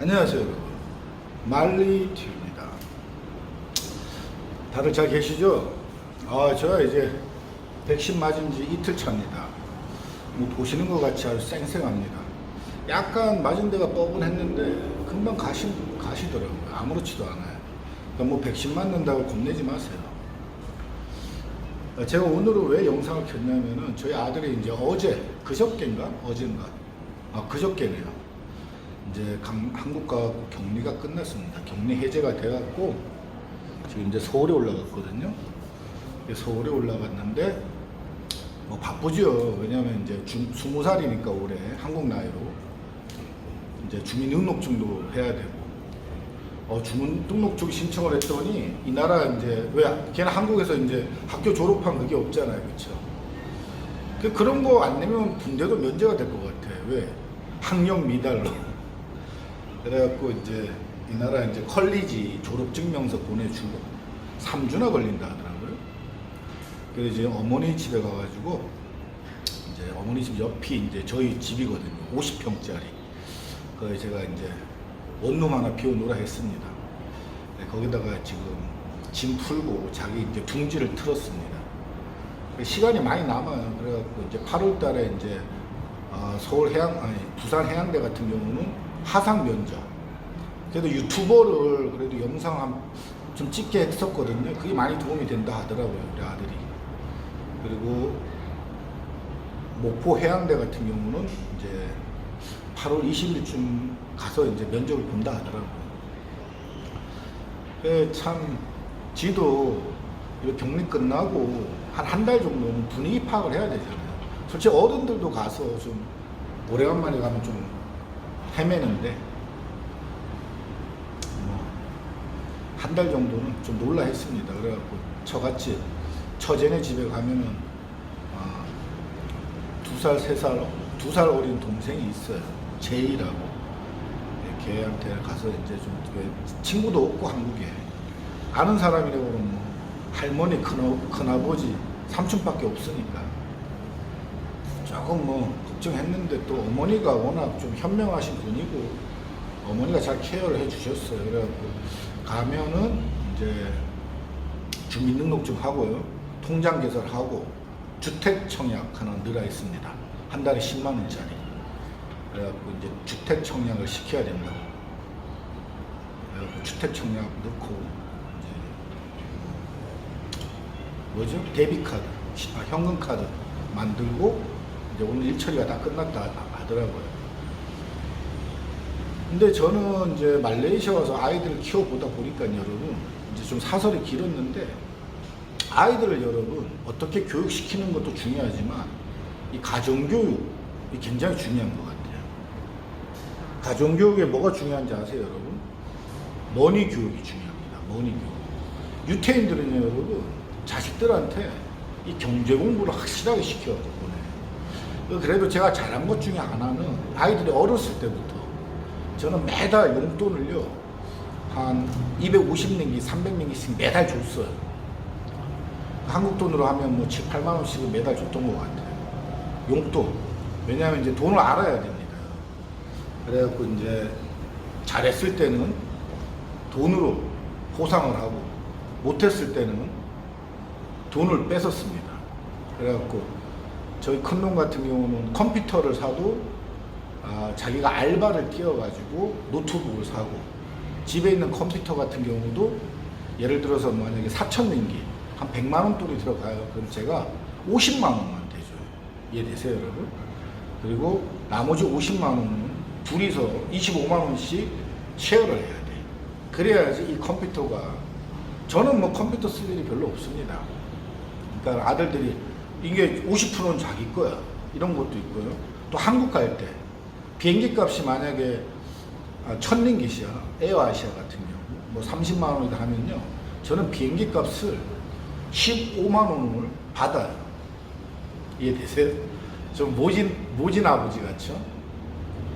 안녕하세요 여러분. 말리티입니다. 다들 잘 계시죠? 아 제가 이제 백신 맞은 지 이틀 차입니다. 뭐 보시는 것 같이 아주 쌩쌩합니다. 약간 맞은 데가 뻐근했는데 금방 가시, 가시더라고요. 아무렇지도 않아요. 그러니까 뭐 백신 맞는다고 겁내지 마세요. 아, 제가 오늘은 왜 영상을 켰냐면은 저희 아들이 이제 어제 그저께인가? 어젠가? 아 그저께네요 이제 강- 한국과 격리가 끝났습니다. 격리 해제가 돼갖고 지금 이제 서울에 올라갔거든요. 서울에 올라갔는데 뭐 바쁘죠. 왜냐하면 이제 주, 20살이니까 올해 한국 나이로 이제 주민등록증도 해야 되고 어, 주민등록증 신청을 했더니 이 나라 이제 왜 걔는 한국에서 이제 학교 졸업한 그게 없잖아요, 그렇죠? 그 그런 거 안 내면 군대도 면제가 될 것 같아. 왜? 학력 미달로. 그래갖고 이제 이 나라 이제 컬리지 졸업 증명서 보내주고 3주나 걸린다 하더라고요. 그래서 이제 어머니 집에 가가지고 이제 어머니 집 옆이 이제 저희 집이거든요. 50평짜리. 그래서 제가 이제 원룸 하나 비워놓으라 했습니다. 네, 거기다가 지금 짐 풀고 자기 이제 둥지를 틀었습니다. 시간이 많이 남아요. 그래갖고 이제 8월 달에 이제 어, 서울 해양, 아니, 부산 해양대 같은 경우는 하상 면접. 그래도 유튜버를 그래도 영상 한, 좀 찍게 했었거든요. 그게 많이 도움이 된다 하더라고요, 우리 아들이. 그리고 목포 해양대 같은 경우는 이제 8월 20일쯤 가서 이제 면접을 본다 하더라고요. 그 참, 지도 격리 끝나고 한 한 달 정도는 분위기 파악을 해야 되잖아요. 솔직히 어른들도 가서 좀 오래간만에 가면 좀 헤매는데 뭐 한 달 정도는 좀 놀라 했습니다. 그래갖고 저같이 처제네 집에 가면은 아, 두 살, 세 살, 두 살 어린 동생이 있어요. 제이라고. 네, 걔한테 가서 이제 좀 친구도 없고 한국에 아는 사람이라고 그러면 뭐 할머니, 큰, 큰아버지, 삼촌밖에 없으니까 조금 뭐 걱정했는데 또 어머니가 워낙 좀 현명하신 분이고 어머니가 잘 케어를 해주셨어요. 그래갖고 가면은 이제 주민등록증 하고요, 통장 개설하고 주택 청약 하나 늘어 있습니다. 한 달에 10만 원짜리. 그래갖고 이제 주택 청약을 시켜야 된다고. 그래갖고 주택 청약 넣고 이제 뭐죠? 데비카드, 아, 현금 카드 만들고 이제 오늘 일 처리가 다 끝났다 하더라고요. 근데 저는 이제 말레이시아 와서 아이들을 키워보다 보니까 여러분 이제 좀 사설이 길었는데 아이들을 여러분 어떻게 교육시키는 것도 중요하지만 이 가정교육이 굉장히 중요한 것 같아요. 가정교육에 뭐가 중요한지 아세요, 여러분? 머니 교육이 중요합니다. 머니 교육. 유태인들은요, 여러분, 자식들한테 이 경제 공부를 확실하게 시켜서 보내. 그래도 제가 잘한 것 중에 하나는 아이들이 어렸을 때부터 저는 매달 용돈을요, 한 250링기, 300링기씩 매달 줬어요. 한국 돈으로 하면 뭐 7, 8만 원씩은 매달 줬던 것 같아요. 용돈. 왜냐하면 이제 돈을 알아야 됩니다. 그래갖고 이제 잘했을 때는 돈으로 보상을 하고 못했을 때는 돈을 뺏었습니다. 그래갖고 저희 큰놈 같은 경우는 컴퓨터를 사도 아, 자기가 알바를 뛰어가지고 노트북을 사고 집에 있는 컴퓨터 같은 경우도 예를 들어서 만약에 4천 링기 한 100만 원 돈이 들어가요. 그럼 제가 50만 원만 대줘요. 이해되세요, 여러분? 그리고 나머지 50만 원은 둘이서 25만 원씩 쉐어를 해야 돼. 그래야지 이 컴퓨터가 저는 뭐 컴퓨터 쓸 일이 별로 없습니다. 그러니까 아들들이 이게 50%는 자기 거야. 이런 것도 있고요. 또 한국 갈 때 비행기 값이 만약에 아, 천 링깃이야. 에어아시아 같은 경우 뭐 30만 원이다 하면요. 저는 비행기 값을 15만 원을 받아요. 이해되세요? 좀 모진 모진 아버지 같죠?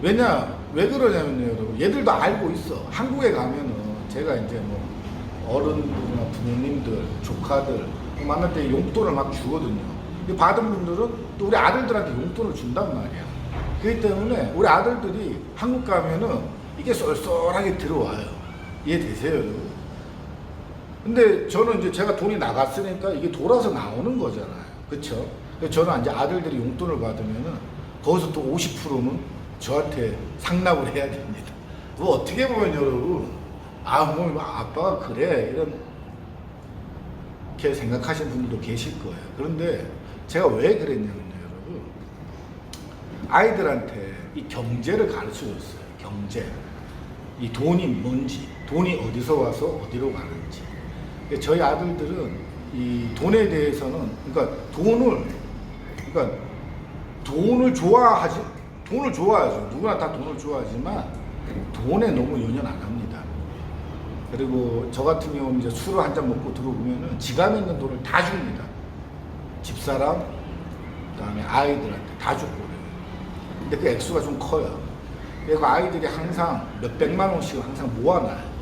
왜냐 왜 그러냐면요, 여러분. 얘들도 알고 있어. 한국에 가면은 제가 이제 뭐 어른들이나 부모님들, 조카들 만날 때 용돈을 막 주거든요. 받은 분들은 또 우리 아들들한테 용돈을 준단 말이야. 그렇기 때문에 우리 아들들이 한국 가면은 이 이게 쏠쏠하게 들어와요. 이해되세요? 근데 저는 이제 제가 돈이 나갔으니까 이게 돌아서 나오는 거잖아요. 그쵸? 저는 이제 아들들이 용돈을 받으면은 거기서 또 50%는 저한테 상납을 해야 됩니다. 뭐 어떻게 보면 여러분, 아, 뭐 아빠가 그래. 이런, 이렇게 생각하시는 분들도 계실 거예요. 그런데 제가 왜 그랬냐면요, 여러분. 아이들한테 이 경제를 가르쳐 줬어요. 경제. 이 돈이 뭔지, 돈이 어디서 와서 어디로 가는지. 저희 아들들은 이 돈에 대해서는, 그러니까 돈을, 그러니까 돈을 좋아하지, 돈을 좋아하죠. 누구나 다 돈을 좋아하지만 돈에 너무 연연 안 합니다. 그리고 저 같은 경우는 이제 술을 한 잔 먹고 들어오면은 지갑에 있는 돈을 다 줍니다. 집사람, 그다음에 아이들한테 다 주고 그래요. 근데 그 액수가 좀 커요. 그래서 아이들이 항상 몇 백만 원씩 항상 모아놔요.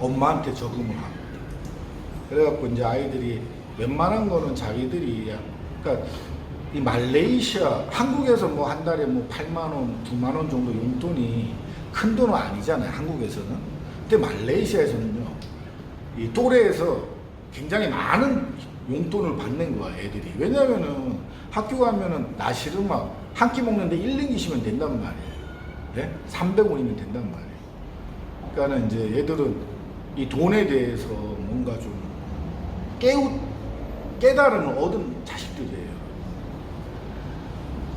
엄마한테 저금을 하고. 그래갖고 이제 아이들이 웬만한 거는 자기들이 그러니까 이 말레이시아 한국에서 뭐 한 달에 뭐 8만 원, 9만 원 정도 용돈이 큰 돈은 아니잖아요. 한국에서는. 근데 말레이시아에서는요. 이 또래에서 굉장히 많은 용돈을 받는 거야, 애들이. 왜냐면은 학교 가면은 나시를 막한끼 먹는데 1, 2기시면 된단 말이에요. 예? 300원이면 된단 말이에요. 그러니까는 이제 얘들은 이 돈에 대해서 뭔가 좀 깨우, 깨달음을 얻은 자식들이에요.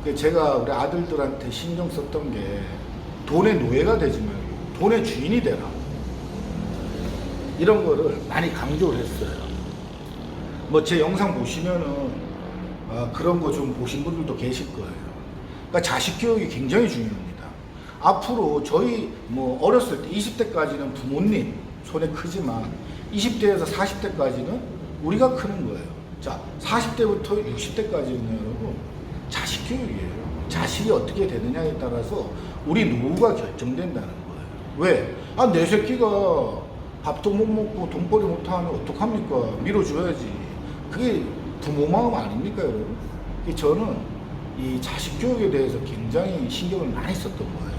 그 제가 우리 아들들한테 신경 썼던 게 돈의 노예가 되지 말고 돈의 주인이 되라. 이런 거를 많이 강조를 했어요. 뭐 제 영상 보시면은 아, 그런 거 좀 보신 분들도 계실 거예요. 그러니까 자식 교육이 굉장히 중요합니다. 앞으로 저희 뭐 어렸을 때 20대까지는 부모님 손에 크지만 20대에서 40대까지는 우리가 크는 거예요. 자, 40대부터 60대까지는 여러분 자식 교육이에요. 자식이 어떻게 되느냐에 따라서 우리 노후가 결정된다는 거예요. 왜? 아, 내 새끼가 밥도 못 먹고 돈벌이 못하면 어떡합니까? 밀어줘야지. 그게 부모 마음 아닙니까, 여러분? 저는 이 자식 교육에 대해서 굉장히 신경을 많이 썼던 거예요.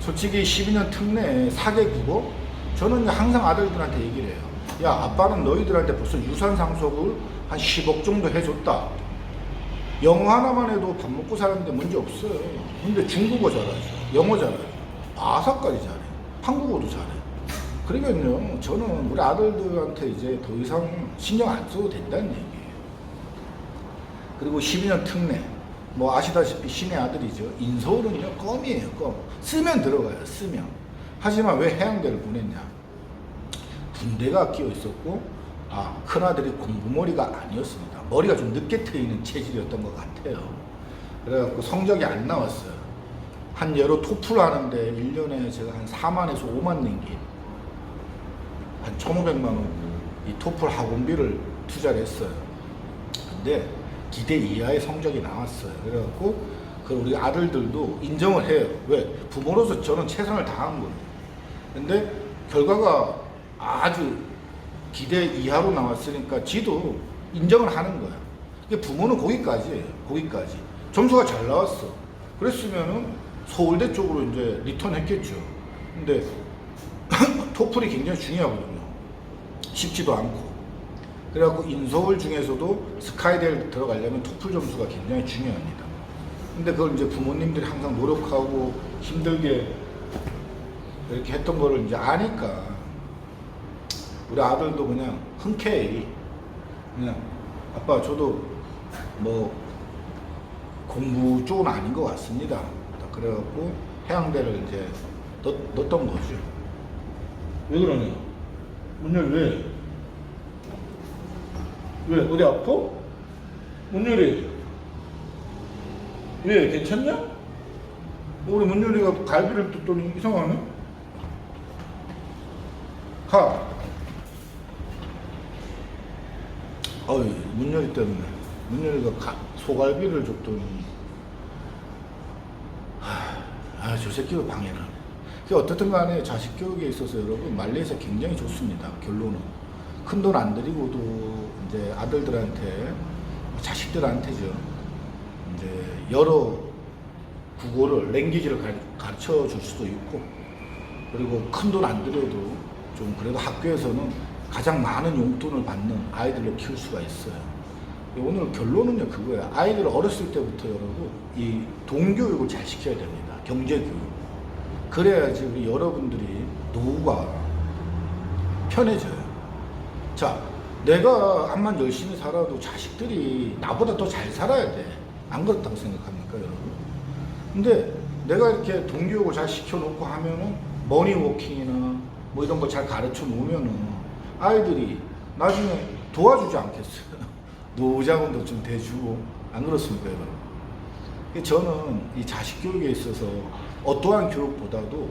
솔직히 12년 특내 사계 국어 저는 항상 아들들한테 얘기를 해요. 야, 아빠는 너희들한테 벌써 유산 상속을 한 10억 정도 해줬다. 영어 하나만 해도 밥 먹고 사는데 문제 없어요. 근데 중국어 잘하죠. 영어 잘하죠. 바사까지 잘해. 한국어도 잘해. 그러면요, 저는 우리 아들들한테 이제 더 이상 신경 안 써도 된다는 얘기예요. 그리고 12년 특례. 뭐 아시다시피 신의 아들이죠. 인서울은요, 껌이에요, 껌. 쓰면 들어가요, 쓰면. 하지만 왜 해양대를 보냈냐? 군대가 끼어 있었고, 아, 큰아들이 공부머리가 아니었습니다. 머리가 좀 늦게 트이는 체질이었던 것 같아요. 그래갖고 성적이 안 나왔어요. 한 여러 토플 하는데 1년에 제가 한 4만에서 5만 낸 게 한 1,500만 원 이 토플 학원비를 투자를 했어요. 근데 기대 이하의 성적이 나왔어요. 그래갖고 그 우리 아들들도 인정을 해요. 왜? 부모로서 저는 최선을 다한 거예요. 근데 결과가 아주 기대 이하로 나왔으니까 지도 인정을 하는 거야. 이게 부모는 거기까지예요. 거기까지. 점수가 잘 나왔어. 그랬으면은 서울대 쪽으로 이제 리턴 했겠죠. 근데 토플이 굉장히 중요하거든요. 쉽지도 않고. 그래갖고 인서울 중에서도 스카이대를 들어가려면 토플 점수가 굉장히 중요합니다. 근데 그걸 이제 부모님들이 항상 노력하고 힘들게 이렇게 했던 거를 이제 아니까 우리 아들도 그냥 흔쾌히 그냥 아빠 저도 뭐 공부 쪽은 아닌 것 같습니다. 그래갖고 해양대를 이제 넣, 넣었던 거죠. 왜 그러냐? 문열 왜? 왜? 어디 아파? 문열이 왜? 괜찮냐? 우리 문열이가 갈비를 뜯더니 이상하네? 가. 어이, 문열이 때문에. 문열이가 가- 소갈비를 줬더니. 하, 아, 저 새끼가 방해를. 어떻든 간에 자식 교육에 있어서 여러분, 말레이시아 굉장히 좋습니다. 결론은. 큰 돈 안 들이고도 이제 아들들한테, 자식들한테죠. 이제 여러 국어를 랭귀지를 가르- 가르쳐 줄 수도 있고 그리고 큰 돈 안 들여도 좀 그래도 학교에서는 가장 많은 용돈을 받는 아이들로 키울 수가 있어요. 오늘 결론은요 그거야. 아이들 어렸을 때부터 여러분 이 동교육을 잘 시켜야 됩니다. 경제교육. 그래야지 우리 여러분들이 노후가 편해져요. 자, 내가 암만 열심히 살아도 자식들이 나보다 더 잘 살아야 돼. 안 그렇다고 생각합니까, 여러분? 근데 내가 이렇게 동교육을 잘 시켜놓고 하면은 머니워킹이나 뭐 이런 거 잘 가르쳐 놓으면은 아이들이 나중에 도와주지 않겠어요. 노후자금도 좀 대주고 안 그렇습니까, 여러분? 저는 이 자식 교육에 있어서 어떠한 교육보다도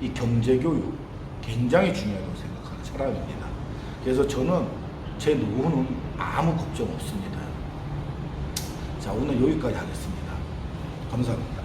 이 경제 교육 굉장히 중요하다고 생각하는 사람입니다. 그래서 저는 제 노후는 아무 걱정 없습니다. 자, 오늘 여기까지 하겠습니다. 감사합니다.